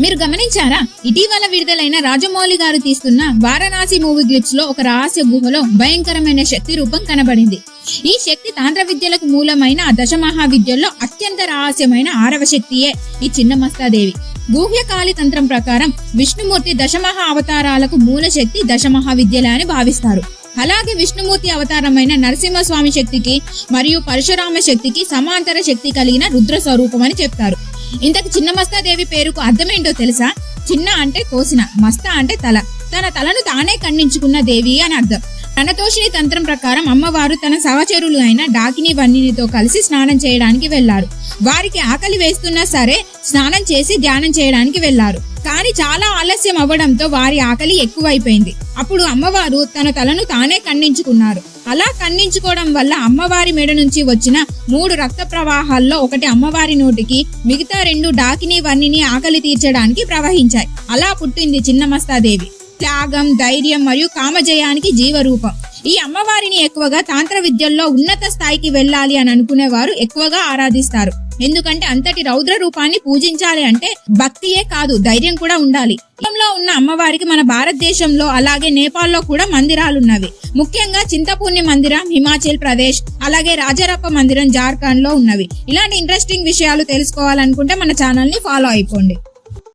మీరు గమనించారా? ఇటీవల విడుదలైన రాజమౌళి గారు తీస్తున్న వారణాసి మూవీ క్లిప్స్లో ఒక రహస్య గుహలో భయంకరమైన శక్తి రూపం కనబడింది. ఈ శక్తి తాంత్ర విద్యలకు మూలమైన దశ మహావిద్యల్లో అత్యంత రహస్యమైన ఆరవ శక్తియే ఈ చిన్న మస్తాదేవి. గూహ్యకాళి తంత్రం ప్రకారం విష్ణుమూర్తి దశమహా అవతారాలకు మూల శక్తి దశమహావిద్యలే అని భావిస్తారు. అలాగే విష్ణుమూర్తి అవతారమైన నరసింహస్వామి శక్తికి మరియు పరశురామ శక్తికి సమాంతర శక్తి కలిగిన రుద్ర స్వరూపం అని చెప్తారు. ఇంతకు చిన్న మస్తాదేవి పేరుకు అర్థమేంటో తెలుసా? చిన్న అంటే కోసిన మస్తా అంటే తల. తన తలను తానే ఖండించుకున్న దేవి అని అర్థం. రణతోషిని తంత్రం ప్రకారం అమ్మవారు తన సహచరులు అయిన డాకిని వన్నినితో కలిసి స్నానం చేయడానికి వెళ్ళారు. వారికి ఆకలి వేస్తున్నా సరే స్నానం చేసి ధ్యానం చేయడానికి వెళ్ళారు. కానీ చాలా ఆలస్యం అవ్వడంతో వారి ఆకలి ఎక్కువైపోయింది. అప్పుడు అమ్మవారు తన తలను తానే ఖండించుకున్నారు. అలా ఖండించుకోవడం వల్ల అమ్మవారి మెడ నుంచి వచ్చిన మూడు రక్త ప్రవాహాల్లో ఒకటి అమ్మవారి నోటికి మిగతా రెండు డాకిని వన్నిని ఆకలి తీర్చడానికి ప్రవహించాయి. అలా పుట్టింది చిన్నమస్తాదేవి. త్యాగం ధైర్యం మరియు కామజయానికి జీవరూపం. ఈ అమ్మవారిని ఎక్కువగా తాంత్ర విద్యల్లో ఉన్నత స్థాయికి వెళ్ళాలి అని అనుకునేవారు ఎక్కువగా ఆరాధిస్తారు. ఎందుకంటే అంతటి రౌద్ర రూపాన్ని పూజించాలి అంటే భక్తియే కాదు ధైర్యం కూడా ఉండాలి. లో ఉన్న అమ్మవారికి మన భారతదేశంలో అలాగే నేపాల్లో కూడా మందిరాలున్నవి. ముఖ్యంగా చింతపూర్ణి మందిరం హిమాచల్ ప్రదేశ్ అలాగే రాజరప్ప మందిరం జార్ఖండ్లో ఉన్నవి. ఇలాంటి ఇంట్రెస్టింగ్ విషయాలు తెలుసుకోవాలనుకుంటే మన ఛానల్ని ఫాలో అయిపోండి.